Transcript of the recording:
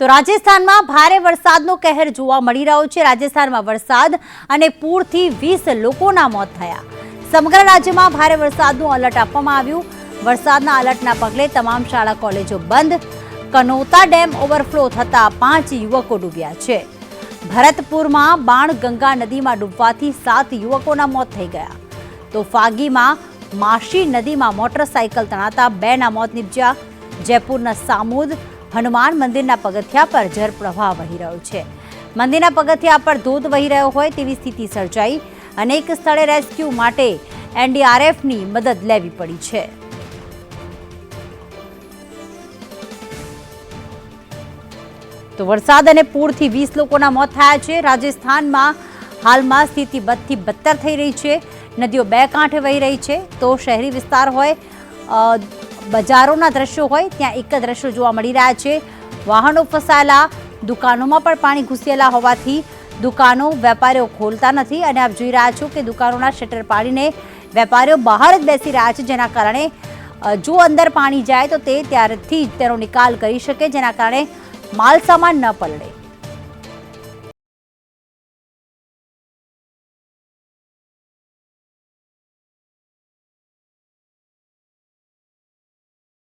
તો રાજસ્થાનમાં ભારે વરસાદનો કહેર જોવા મળી રહ્યો છે. રાજસ્થાનમાં વરસાદ અને પૂરથી વીસ લોકોના મોત થયા. સમગ્ર રાજ્યમાં ભારે વરસાદનું અલર્ટ આપવામાં આવ્યું. વરસાદના અલર્ટના પગલે તમામ શાળા, કોલેજો બંધ. કનોતા ડેમ ઓવરફ્લો થતાં પાંચ યુવકો ડૂબ્યા છે. ભરતપુરમાં બાણ ગંગા નદીમાં ડૂબવાથી સાત યુવકોના મોત થઈ ગયા. તો ફાગીમાં માશી નદીમાં મોટરસાયકલ તણાતા બેના મોત નીપજ્યા. જયપુરના સામુદ હનુમાન મંદિરના પગથિયા પર જળપ્રવાહ વહી રહ્યો છે. મંદિરના પગથિયા પર ધોધ વહી રહ્યો હોય તેવી સ્થિતિ સર્જાઈ. અનેક સ્થળે રેસ્ક્યુ માટે એનડીઆરએફની મદદ લેવી પડી છે. તો વરસાદ અને પૂરથી વીસ લોકોના મોત થયા છે. રાજસ્થાનમાં હાલમાં સ્થિતિ બદથી બદતર થઈ રહી છે. નદીઓ બે કાંઠે વહી રહી છે. તો શહેરી વિસ્તાર હોય બજારોના દ્રશ્યો હોય, ત્યાં એક જ દ્રશ્યો જોવા મળી રહ્યા છે. વાહનો ફસાયેલા, દુકાનોમાં પણ પાણી ઘૂસેલા હોવાથી દુકાનો, વેપારીઓ ખોલતા નથી અને આપ જોઈ રહ્યા છો કે દુકાનોના શટર પાડીને વેપારીઓ બહાર જ બેસી રહ્યા છે, જેના કારણે જો અંદર પાણી જાય તો તે ત્યારથી જ તેનો નિકાલ કરી શકે, જેના કારણે માલ સામાન ન પલળે.